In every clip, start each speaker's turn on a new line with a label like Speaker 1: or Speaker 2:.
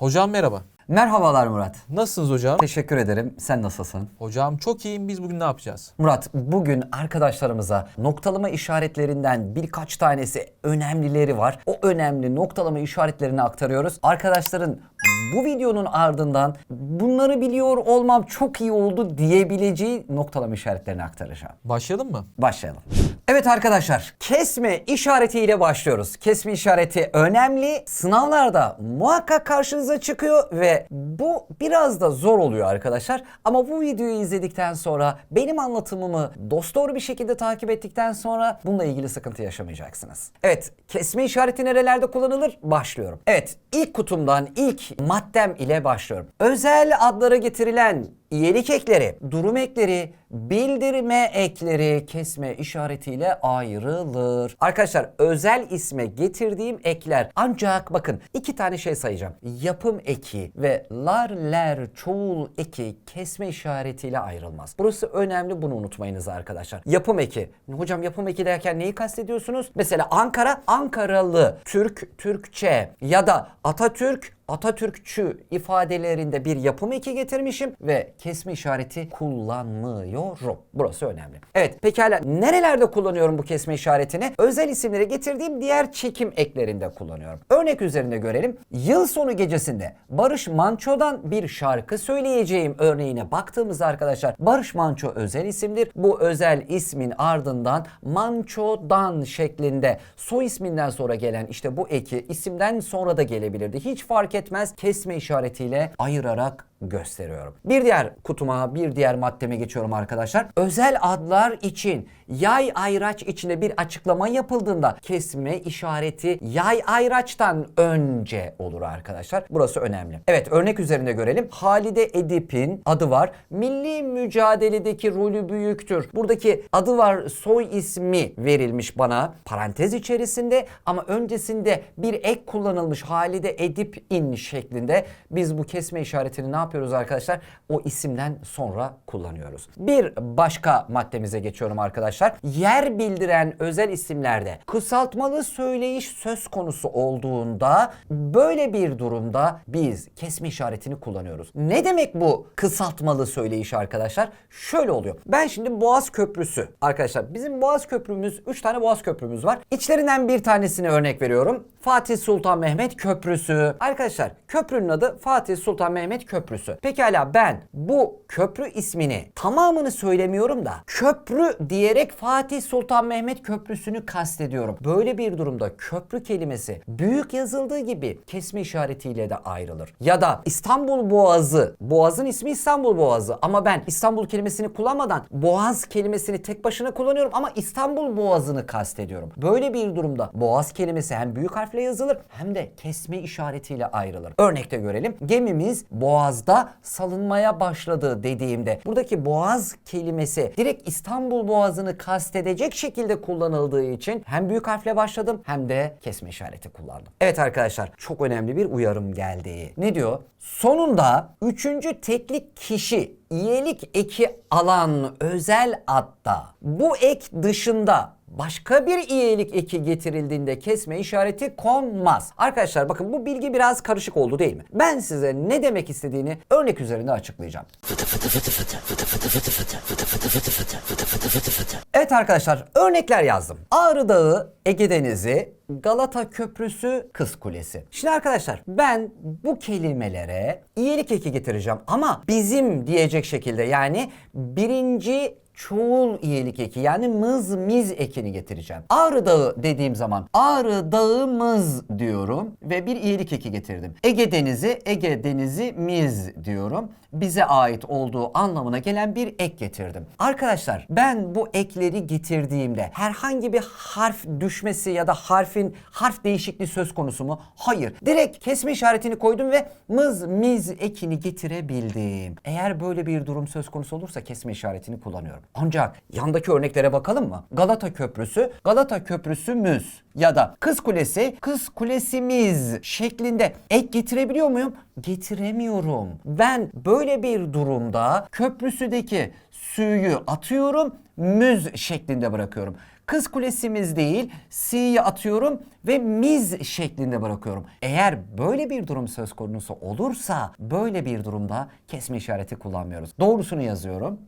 Speaker 1: Hocam merhaba.
Speaker 2: Merhabalar Murat.
Speaker 1: Nasılsınız hocam?
Speaker 2: Teşekkür ederim. Sen nasılsın?
Speaker 1: Hocam çok iyiyim. Biz bugün ne yapacağız?
Speaker 2: Murat, bugün arkadaşlarımıza noktalama işaretlerinden birkaç tanesi önemlileri var. O önemli noktalama işaretlerini aktarıyoruz. Arkadaşların bu videonun ardından bunları biliyor olmam çok iyi oldu diyebileceği noktalama işaretlerini aktaracağım.
Speaker 1: Başlayalım mı?
Speaker 2: Başlayalım. Evet arkadaşlar, kesme işaretiyle başlıyoruz. Kesme işareti önemli. Sınavlarda muhakkak karşınıza çıkıyor ve bu biraz da zor oluyor arkadaşlar. Ama bu videoyu izledikten sonra benim anlatımımı dosdoğru bir şekilde takip ettikten sonra bununla ilgili sıkıntı yaşamayacaksınız. Evet, kesme işareti nerelerde kullanılır? Başlıyorum. Evet, ilk kutumdan ilk maddem ile başlıyorum. Özel adlara getirilen İyelik ekleri, durum ekleri, bildirme ekleri kesme işaretiyle ayrılır. Arkadaşlar özel isme getirdiğim ekler ancak bakın iki tane şey sayacağım. Yapım eki ve lar ler çoğul eki kesme işaretiyle ayrılmaz. Burası önemli bunu unutmayınız arkadaşlar. Yapım eki. Hocam yapım eki derken neyi kastediyorsunuz? Mesela Ankara, Ankaralı, Türk, Türkçe ya da Atatürk, Atatürkçü ifadelerinde bir yapım eki getirmişim ve kesme işareti kullanmıyorum. Burası önemli. Evet pekala nerelerde kullanıyorum bu kesme işaretini? Özel isimlere getirdiğim diğer çekim eklerinde kullanıyorum. Örnek üzerinde görelim. Yıl sonu gecesinde Barış Manço'dan bir şarkı söyleyeceğim örneğine baktığımızda arkadaşlar Barış Manço özel isimdir. Bu özel ismin ardından Manço'dan şeklinde soy isminden sonra gelen işte bu eki isimden sonra da gelebilirdi. Hiç fark etmez kesme işaretiyle ayırarak gösteriyorum. Bir diğer kutuma, bir diğer maddeme geçiyorum arkadaşlar. Özel adlar için yay ayraç içinde bir açıklama yapıldığında kesme işareti yay ayraçtan önce olur arkadaşlar. Burası önemli. Evet örnek üzerinde görelim. Halide Edip'in adı var. Milli mücadeledeki rolü büyüktür. Buradaki adı var soy ismi verilmiş bana parantez içerisinde ama öncesinde bir ek kullanılmış Halide Edip in şeklinde biz bu kesme işaretini ne yapıyoruz arkadaşlar? O isimden sonra kullanıyoruz. Bir başka maddemize geçiyorum arkadaşlar. Yer bildiren özel isimlerde kısaltmalı söyleyiş söz konusu olduğunda böyle bir durumda biz kesme işaretini kullanıyoruz. Ne demek bu kısaltmalı söyleyiş arkadaşlar? Şöyle oluyor. Ben şimdi Boğaz Köprüsü arkadaşlar bizim Boğaz Köprümüz 3 tane Boğaz Köprümüz var. İçlerinden bir tanesini örnek veriyorum. Fatih Sultan Mehmet Köprüsü. Arkadaşlar köprünün adı Fatih Sultan Mehmet Köprüsü. Pekala ben bu köprü ismini tamamını söylemiyorum da köprü diyerek Fatih Sultan Mehmet Köprüsü'nü kastediyorum. Böyle bir durumda köprü kelimesi büyük yazıldığı gibi kesme işaretiyle de ayrılır. Ya da İstanbul Boğazı. Boğazın ismi İstanbul Boğazı ama ben İstanbul kelimesini kullanmadan Boğaz kelimesini tek başına kullanıyorum ama İstanbul Boğazı'nı kastediyorum. Böyle bir durumda Boğaz kelimesi hem büyük harfle yazılır hem de kesme işaretiyle ayrılır. Örnekte görelim. Gemimiz Boğaz'da salınmaya başladı dediğimde buradaki Boğaz kelimesi direkt İstanbul Boğazı'nı kastedecek şekilde kullanıldığı için hem büyük harfle başladım hem de kesme işareti kullandım. Evet arkadaşlar çok önemli bir uyarım geldi. Ne diyor? Sonunda üçüncü teklik kişi iyelik eki alan özel adda bu ek dışında başka bir iyelik eki getirildiğinde kesme işareti konmaz. Arkadaşlar bakın bu bilgi biraz karışık oldu değil mi? Ben size ne demek istediğini örnek üzerinde açıklayacağım. Evet arkadaşlar örnekler yazdım. Ağrı Dağı, Ege Denizi, Galata Köprüsü, Kız Kulesi. Şimdi arkadaşlar ben bu kelimelere iyilik eki getireceğim ama bizim diyecek şekilde yani birinci çoğul iyilik eki yani mız miz ekini getireceğim. Ağrı Dağı dediğim zaman Ağrı Dağımız diyorum ve bir iyilik eki getirdim. Ege Denizi, Ege Denizi miz diyorum. Bize ait olduğu anlamına gelen bir ek getirdim. Arkadaşlar ben bu ekleri getirdiğimde herhangi bir harf düşmesi ya da harfin harf değişikliği söz konusu mu? Hayır. Direkt kesme işaretini koydum ve mız miz ekini getirebildim. Eğer böyle bir durum söz konusu olursa kesme işaretini kullanıyorum. Ancak yandaki örneklere bakalım mı? Galata Köprüsü, Galata Köprüsümüz ya da Kız Kulesi, Kız Kulesimiz şeklinde ek getirebiliyor muyum? Getiremiyorum. Ben böyle bir durumda köprüsüdeki suyu atıyorum, müz şeklinde bırakıyorum. Kız kulesimiz değil, si'yi atıyorum ve miz şeklinde bırakıyorum. Eğer böyle bir durum söz konusu olursa böyle bir durumda kesme işareti kullanmıyoruz. Doğrusunu yazıyorum.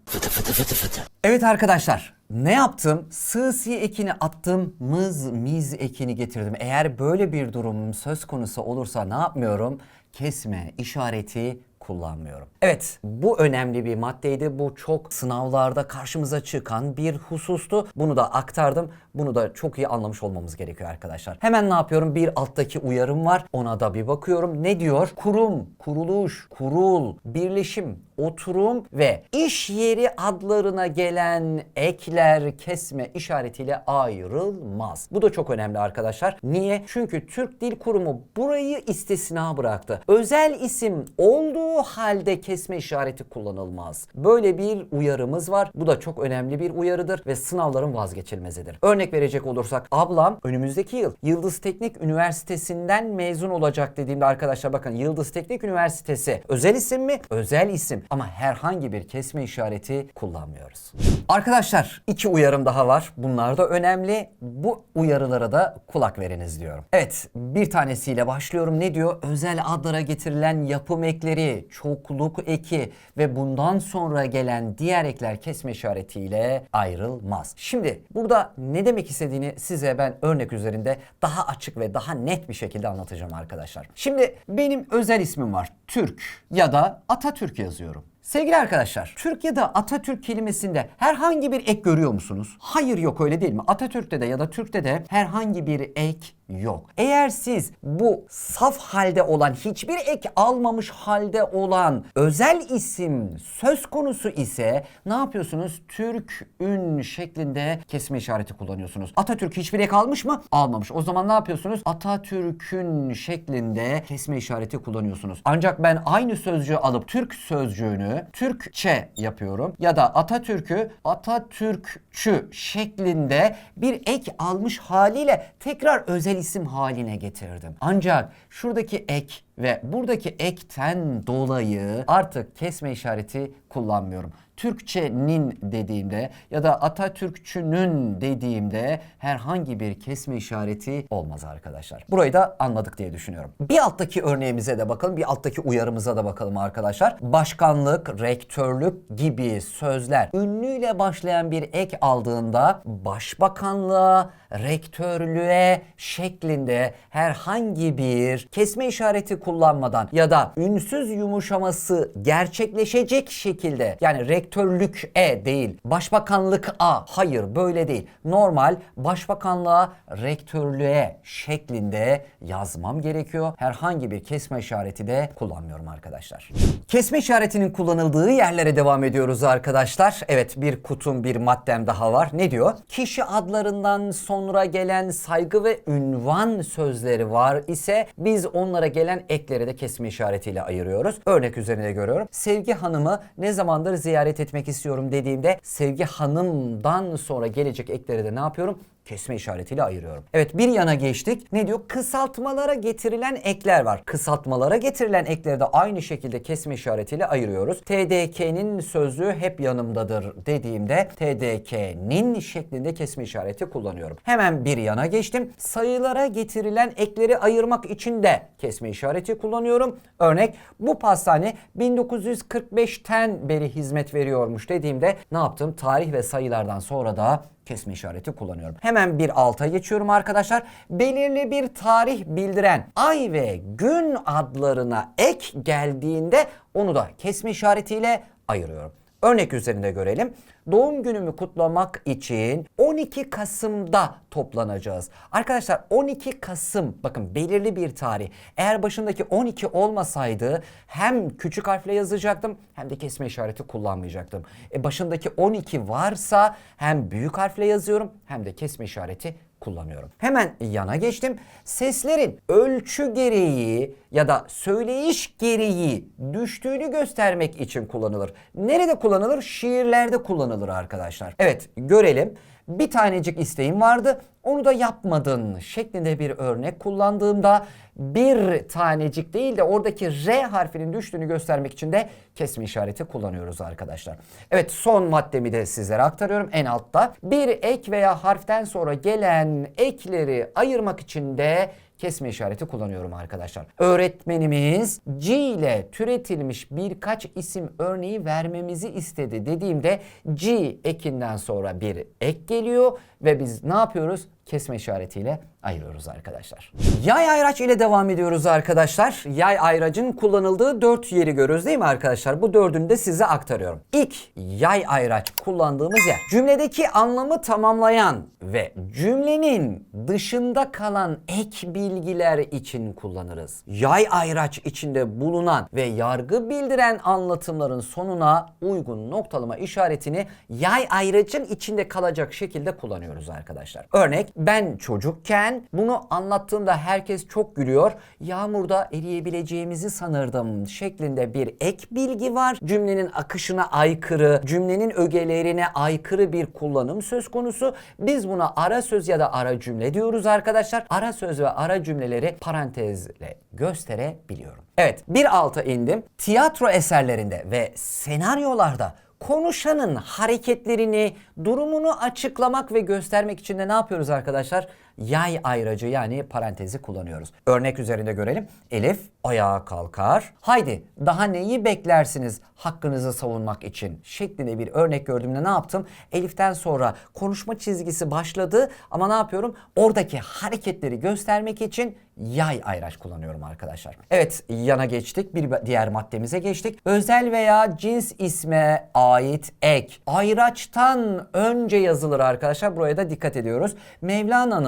Speaker 2: Evet arkadaşlar ne yaptım? Sığ si ekini attım, mız miz ekini getirdim. Eğer böyle bir durum söz konusu olursa ne yapmıyorum? Kesme işareti kullanmıyorum. Evet bu önemli bir maddeydi. Bu çok sınavlarda karşımıza çıkan bir husustu. Bunu da aktardım. Bunu da çok iyi anlamış olmamız gerekiyor arkadaşlar. Hemen ne yapıyorum? Bir alttaki uyarım var. Ona da bir bakıyorum. Ne diyor? Kurum, kuruluş, kurul, birleşim, oturum ve iş yeri adlarına gelen ekler kesme işaretiyle ayrılmaz. Bu da çok önemli arkadaşlar. Niye? Çünkü Türk Dil Kurumu burayı istisna bıraktı. Özel isim olduğu halde kesme işareti kullanılmaz. Böyle bir uyarımız var. Bu da çok önemli bir uyarıdır ve sınavların vazgeçilmezidir. Örnek verecek olursak ablam önümüzdeki yıl Yıldız Teknik Üniversitesi'nden mezun olacak dediğimde arkadaşlar bakın Yıldız Teknik Üniversitesi özel isim mi? Özel isim ama herhangi bir kesme işareti kullanmıyoruz. Arkadaşlar iki uyarım daha var. Bunlar da önemli. Bu uyarılara da kulak veriniz diyorum. Evet bir tanesiyle başlıyorum. Ne diyor? Özel adlara getirilen yapım ekleri, çokluk eki ve bundan sonra gelen diğer ekler kesme işaretiyle ayrılmaz. Şimdi burada ne demek istediğini size ben örnek üzerinde daha açık ve daha net bir şekilde anlatacağım arkadaşlar. Şimdi benim özel ismim var. Türk ya da Atatürk yazıyorum. Sevgili arkadaşlar, Türk ya da Atatürk kelimesinde herhangi bir ek görüyor musunuz? Hayır yok öyle değil mi? Atatürk'te de ya da Türk'te de herhangi bir ek yok. Eğer siz bu saf halde olan, hiçbir ek almamış halde olan özel isim söz konusu ise ne yapıyorsunuz? Türk ün şeklinde kesme işareti kullanıyorsunuz. Atatürk hiçbir ek almış mı? Almamış. O zaman ne yapıyorsunuz? Atatürk'ün şeklinde kesme işareti kullanıyorsunuz. Ancak ben aynı sözcüğü alıp Türk sözcüğünü Türkçe yapıyorum ya da Atatürk'ü Atatürkçü şeklinde bir ek almış haliyle tekrar özel isim haline getirdim. Ancak şuradaki ek ve buradaki ekten dolayı artık kesme işareti kullanmıyorum. Türkçenin dediğimde ya da Atatürkçünün dediğimde herhangi bir kesme işareti olmaz arkadaşlar. Burayı da anladık diye düşünüyorum. Bir alttaki örneğimize de bakalım, bir alttaki uyarımıza da bakalım arkadaşlar. Başkanlık, rektörlük gibi sözler ünlüyle başlayan bir ek aldığında başbakanlığa, rektörlüğe şeklinde herhangi bir kesme işareti kullanmadan ya da ünsüz yumuşaması gerçekleşecek şekilde yani rektörlük e değil başbakanlık a hayır böyle değil. Normal başbakanlığa rektörlüğe şeklinde yazmam gerekiyor. Herhangi bir kesme işareti de kullanmıyorum arkadaşlar. Kesme işaretinin kullanıldığı yerlere devam ediyoruz arkadaşlar. Evet bir kutum bir maddem daha var. Ne diyor? Kişi adlarından sonra gelen saygı ve ünvan sözleri var ise biz onlara gelen ekleri de kesme işaretiyle ayırıyoruz. Örnek üzerinde görüyorum. Sevgi Hanım'ı ne zamandır ziyaret etmek istiyorum dediğimde Sevgi Hanım'dan sonra gelecek ekleri de ne yapıyorum? Kesme işaretiyle ayırıyorum. Evet bir yana geçtik. Ne diyor? Kısaltmalara getirilen ekler var. Kısaltmalara getirilen ekleri de aynı şekilde kesme işaretiyle ayırıyoruz. TDK'nin sözlüğü hep yanımdadır dediğimde TDK'nin şeklinde kesme işareti kullanıyorum. Hemen bir yana geçtim. Sayılara getirilen ekleri ayırmak için de kesme işareti kullanıyorum. Örnek bu pastane 1945'ten beri hizmet veriyormuş dediğimde ne yaptım? Tarih ve sayılardan sonra da kesme işareti kullanıyorum. Hemen bir alta geçiyorum arkadaşlar. Belirli bir tarih bildiren ay ve gün adlarına ek geldiğinde onu da kesme işaretiyle ayırıyorum. Örnek üzerinde görelim. Doğum günümü kutlamak için 12 Kasım'da toplanacağız. Arkadaşlar 12 Kasım bakın belirli bir tarih. Eğer başındaki 12 olmasaydı hem küçük harfle yazacaktım hem de kesme işareti kullanmayacaktım. E başındaki 12 varsa hem büyük harfle yazıyorum hem de kesme işareti kullanıyorum. Hemen yana geçtim. Seslerin ölçü gereği ya da söyleyiş gereği düştüğünü göstermek için kullanılır. Nerede kullanılır? Şiirlerde kullanılır arkadaşlar. Evet görelim. Bir tanecik isteğim vardı. Onu da yapmadın şeklinde bir örnek kullandığımda bir tanecik değil de oradaki R harfinin düştüğünü göstermek için de kesme işareti kullanıyoruz arkadaşlar. Evet son maddemi de sizlere aktarıyorum en altta. Bir ek veya harften sonra gelen ekleri ayırmak için de kesme işareti kullanıyorum arkadaşlar. Öğretmenimiz C ile türetilmiş birkaç isim örneği vermemizi istedi dediğimde C ekinden sonra bir ek geliyor ve biz ne yapıyoruz? Kesme işaretiyle ayırıyoruz arkadaşlar. Yay ayraç ile devam ediyoruz arkadaşlar. Yay ayracın kullanıldığı dört yeri görüyoruz değil mi arkadaşlar? Bu dördünü de size aktarıyorum. İlk yay ayraç kullandığımız yer cümledeki anlamı tamamlayan ve cümlenin dışında kalan ek bilgiler için kullanırız. Yay ayraç içinde bulunan ve yargı bildiren anlatımların sonuna uygun noktalama işaretini yay ayracın içinde kalacak şekilde kullanıyoruz arkadaşlar. Örnek ben çocukken bunu anlattığımda herkes çok gülüyor. Yağmurda eriyebileceğimizi sanırdım şeklinde bir ek bilgi var. Cümlenin akışına aykırı, cümlenin ögelerine aykırı bir kullanım söz konusu. Biz buna ara söz ya da ara cümle diyoruz arkadaşlar. Ara söz ve ara cümleleri parantezle gösterebiliyorum. Evet bir alta indim. Tiyatro eserlerinde ve senaryolarda konuşanın hareketlerini, durumunu açıklamak ve göstermek için de ne yapıyoruz arkadaşlar? Yay ayracı yani parantezi kullanıyoruz. Örnek üzerinde görelim. Elif ayağa kalkar. Haydi daha neyi beklersiniz hakkınızı savunmak için şeklinde bir örnek gördüğümde ne yaptım? Elif'ten sonra konuşma çizgisi başladı ama ne yapıyorum? Oradaki hareketleri göstermek için yay ayraç kullanıyorum arkadaşlar. Evet yana geçtik. Bir diğer maddemize geçtik. Özel veya cins isme ait ek. Ayraçtan önce yazılır arkadaşlar. Buraya da dikkat ediyoruz. Mevlana'nın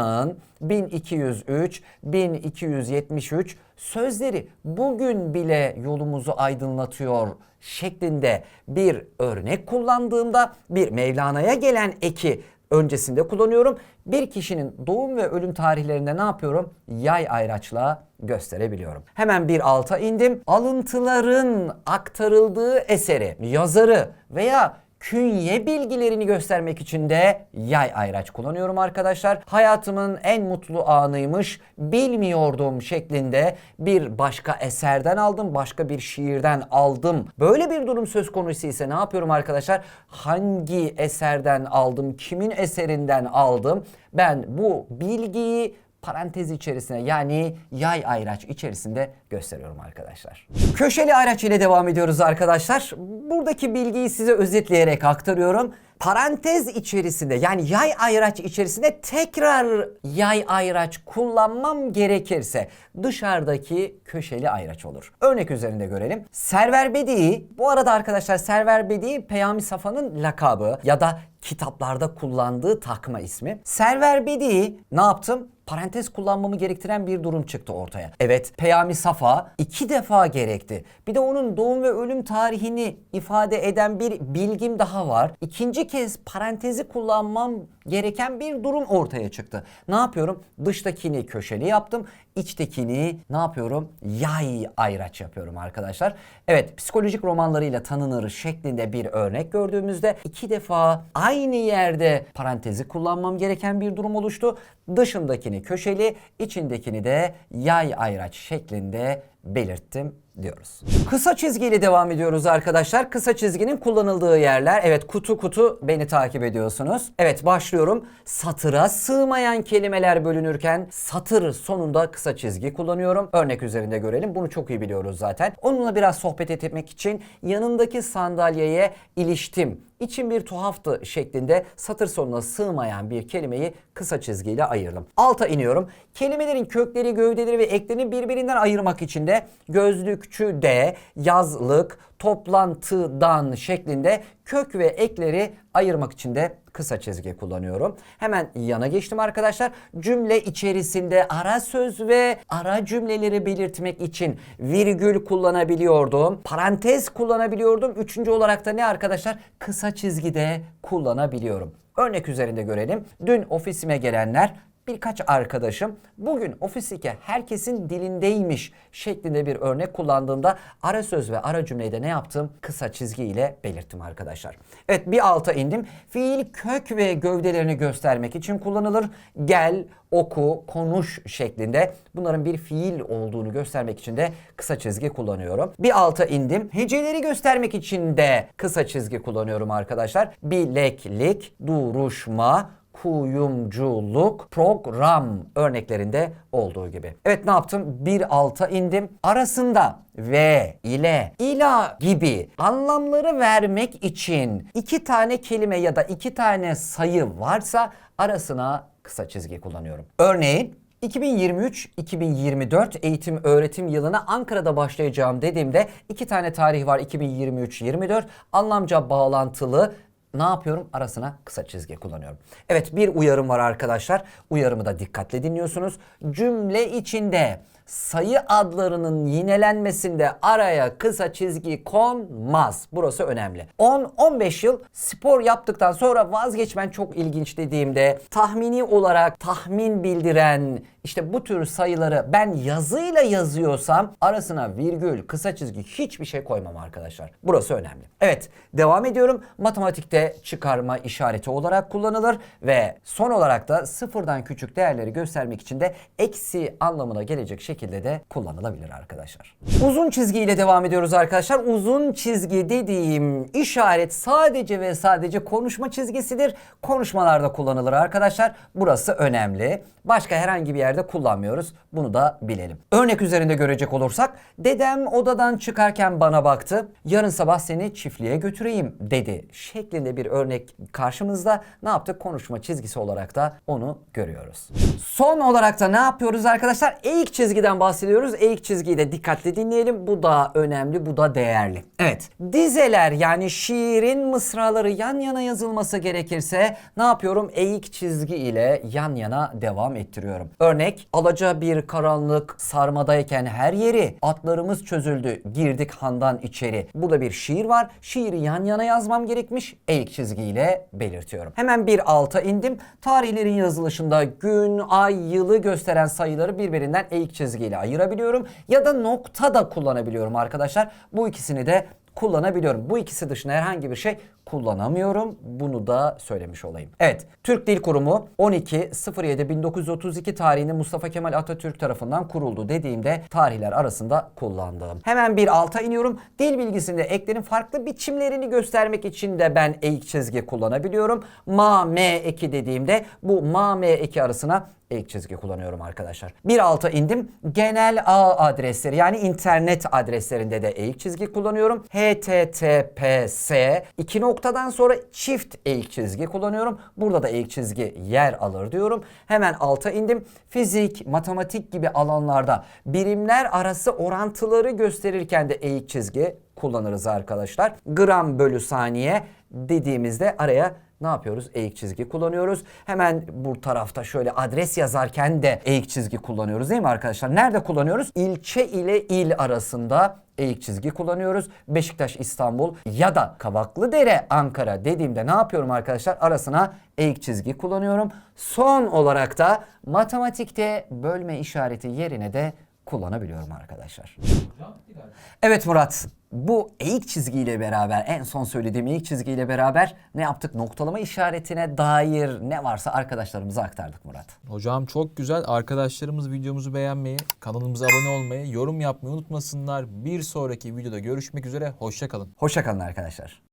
Speaker 2: 1203, 1273 sözleri bugün bile yolumuzu aydınlatıyor şeklinde bir örnek kullandığımda bir Mevlana'ya gelen eki öncesinde kullanıyorum. Bir kişinin doğum ve ölüm tarihlerinde ne yapıyorum? Yay ayraçla gösterebiliyorum. Hemen bir alta indim. Alıntıların aktarıldığı eseri, yazarı veya künye bilgilerini göstermek için de yay ayraç kullanıyorum arkadaşlar. Hayatımın en mutlu anıymış bilmiyordum şeklinde bir başka eserden aldım, başka bir şiirden aldım. Böyle bir durum söz konusu ise ne yapıyorum arkadaşlar? Hangi eserden aldım, kimin eserinden aldım? Ben bu bilgiyi parantez içerisine yani yay ayraç içerisinde gösteriyorum arkadaşlar. Köşeli ayraç ile devam ediyoruz arkadaşlar. Buradaki bilgiyi size özetleyerek aktarıyorum. Parantez içerisinde yani yay ayraç içerisinde tekrar yay ayraç kullanmam gerekirse dışarıdaki köşeli ayraç olur. Örnek üzerinde görelim. Server Bedi bu arada arkadaşlar Server Bedi Peyami Safa'nın lakabı ya da kitaplarda kullandığı takma ismi. Server Bedi ne yaptım? parantez kullanmamı gerektiren bir durum çıktı ortaya. Evet Peyami Safa iki defa gerekti. Bir de onun doğum ve ölüm tarihini ifade eden bir bilgim daha var. İkinci kez parantezi kullanmam gereken bir durum ortaya çıktı. Ne yapıyorum? Dıştakini köşeli yaptım. İçtekini ne yapıyorum? Yay ayraç yapıyorum arkadaşlar. Evet psikolojik romanlarıyla tanınır şeklinde bir örnek gördüğümüzde iki defa aynı yerde parantezi kullanmam gereken bir durum oluştu. Dışındakini köşeli, içindekini de yay ayraç şeklinde belirttim diyoruz. Kısa çizgiyle devam ediyoruz arkadaşlar. Kısa çizginin kullanıldığı yerler. Evet kutu kutu beni takip ediyorsunuz. Evet başlıyorum. Satıra sığmayan kelimeler bölünürken satır sonunda kısa çizgi kullanıyorum. Örnek üzerinde görelim. Bunu çok iyi biliyoruz zaten. Onunla biraz sohbet etmek için yanındaki sandalyeye iliştim. İçim bir tuhaftı şeklinde satır sonuna sığmayan bir kelimeyi kısa çizgiyle ayırdım. Alta iniyorum. Kelimelerin kökleri, gövdeleri ve eklerini birbirinden ayırmak için de gözlükçü de, yazlık, toplantıdan şeklinde kök ve ekleri ayırmak için de kısa çizgi kullanıyorum. Hemen yana geçtim arkadaşlar. Cümle içerisinde ara söz ve ara cümleleri belirtmek için virgül kullanabiliyordum. Parantez kullanabiliyordum. Üçüncü olarak da ne arkadaşlar? Kısa çizgi de kullanabiliyorum. Örnek üzerinde görelim. Dün ofisime gelenler birkaç arkadaşım bugün ofisteki herkesin dilindeymiş şeklinde bir örnek kullandığımda ara söz ve ara cümleyi de ne yaptım? Kısa çizgi ile belirttim arkadaşlar. Evet bir alta indim. Fiil kök ve gövdelerini göstermek için kullanılır. Gel, oku, konuş şeklinde bunların bir fiil olduğunu göstermek için de kısa çizgi kullanıyorum. Bir alta indim. Heceleri göstermek için de kısa çizgi kullanıyorum arkadaşlar. Bileklik, duruşma, kuyumculuk, program örneklerinde olduğu gibi. Evet ne yaptım? Bir alta indim. Arasında ve, ile, ila gibi anlamları vermek için iki tane kelime ya da iki tane sayı varsa arasına kısa çizgi kullanıyorum. Örneğin 2023-2024 eğitim öğretim yılına Ankara'da başlayacağım dediğimde iki tane tarih var 2023-24 anlamca bağlantılı ne yapıyorum? Arasına kısa çizgi kullanıyorum. Evet bir uyarım var arkadaşlar. Uyarımı da dikkatle dinliyorsunuz. Cümle içinde sayı adlarının yinelenmesinde araya kısa çizgi konmaz. Burası önemli. 10-15 yıl spor yaptıktan sonra vazgeçmen çok ilginç dediğimde tahmini olarak tahmin bildiren işte bu tür sayıları ben yazıyla yazıyorsam arasına virgül, kısa çizgi hiçbir şey koymam arkadaşlar. Burası önemli. Evet devam ediyorum. Matematikte çıkarma işareti olarak kullanılır ve son olarak da sıfırdan küçük değerleri göstermek için de eksi anlamına gelecek şekilde de kullanılabilir arkadaşlar. Uzun çizgiyle devam ediyoruz arkadaşlar. Uzun çizgi dediğim işaret sadece ve sadece konuşma çizgisidir. Konuşmalarda kullanılır arkadaşlar. Burası önemli. Başka herhangi bir yerde kullanmıyoruz. Bunu da bilelim. Örnek üzerinde görecek olursak dedem odadan çıkarken bana baktı. Yarın sabah seni çiftliğe götüreyim dedi şeklinde bir örnek karşımızda. Ne yaptık? Konuşma çizgisi olarak da onu görüyoruz. Son olarak da ne yapıyoruz arkadaşlar? Eğik çizgiden bahsediyoruz. Eğik çizgiyi de dikkatli dinleyelim. Bu da önemli, bu da değerli. Evet. Dizeler yani şiirin mısraları yan yana yazılması gerekirse ne yapıyorum? Eğik çizgi ile yan yana devam ettiriyorum. Örnek alaca bir karanlık sarmadayken her yeri atlarımız çözüldü girdik handan içeri. Burada bir şiir var. Şiiri yan yana yazmam gerekmiş. Eğik çizgiyle belirtiyorum. Hemen bir alta indim. Tarihlerin yazılışında gün, ay, yılı gösteren sayıları birbirinden eğik çizgiyle ayırabiliyorum. Ya da nokta da kullanabiliyorum arkadaşlar. Bu ikisini de kullanabiliyorum. Bu ikisi dışında herhangi bir şey kullanamıyorum. Bunu da söylemiş olayım. Evet, Türk Dil Kurumu 12.07.1932 tarihinde Mustafa Kemal Atatürk tarafından kuruldu dediğimde tarihler arasında kullandığım. Hemen bir alta iniyorum. Dil bilgisinde eklerin farklı biçimlerini göstermek için de ben eğik çizgi kullanabiliyorum. Ma, me eki dediğimde bu ma, me eki arasına eğik çizgi kullanıyorum arkadaşlar. Bir alta indim. Genel ağ adresleri yani internet adreslerinde de eğik çizgi kullanıyorum. HTTPS iki noktadan sonra çift eğik çizgi kullanıyorum. Burada da eğik çizgi yer alır diyorum. Hemen alta indim. Fizik, matematik gibi alanlarda birimler arası orantıları gösterirken de eğik çizgi kullanırız arkadaşlar. Gram bölü saniye dediğimizde araya ne yapıyoruz? Eğik çizgi kullanıyoruz. Hemen bu tarafta şöyle adres yazarken de eğik çizgi kullanıyoruz değil mi arkadaşlar? Nerede kullanıyoruz? İlçe ile il arasında eğik çizgi kullanıyoruz. Beşiktaş İstanbul ya da Kavaklıdere Ankara dediğimde ne yapıyorum arkadaşlar? Arasına eğik çizgi kullanıyorum. Son olarak da matematikte bölme işareti yerine de kullanabiliyorum arkadaşlar. Evet Murat. Bu eğik çizgiyle beraber en son söylediğim eğik çizgiyle beraber ne yaptık? Noktalama işaretine dair ne varsa arkadaşlarımıza aktardık Murat.
Speaker 1: Hocam çok güzel. Arkadaşlarımız videomuzu beğenmeyi, kanalımıza abone olmayı, yorum yapmayı unutmasınlar. Bir sonraki videoda görüşmek üzere. Hoşçakalın.
Speaker 2: Hoşçakalın arkadaşlar.